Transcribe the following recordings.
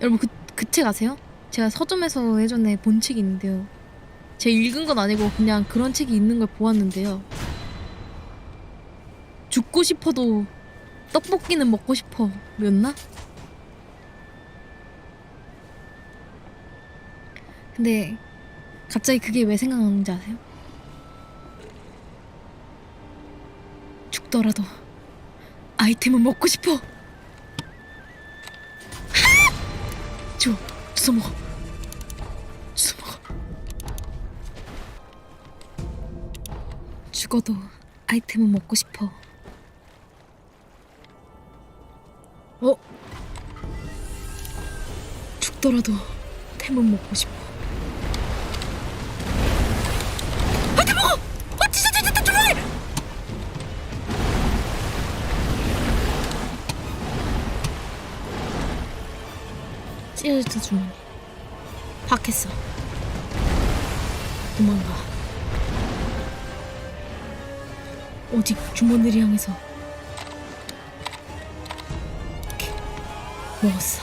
여러분 그 그 책 아세요? 제가 서점에서 예전에 본 책이 있는데요. 제가 읽은 건 아니고 그냥 그런 책이 있는 걸 보았는데요. 죽고 싶어도 떡볶이는 먹고 싶어 였나? 근데 갑자기 그게 왜 생각나는지 아세요? 죽더라도 아이템은 먹고 싶어. 먹어. 주워 먹어. 죽어도 아이템은 먹고 싶어. 어? 죽더라도 템은 먹고 싶어. 아이템 먹어! 찢어졌다 주머니. 박했어. 도망가. 오직 주머니를 향해서. 이렇게 먹었어.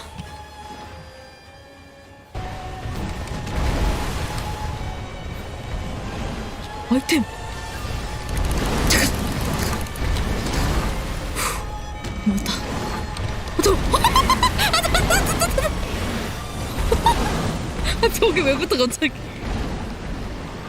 아이템. 잠깐. 후, 먹었다. 저게 왜 붙어 갑자기?